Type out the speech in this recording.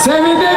Sevindi.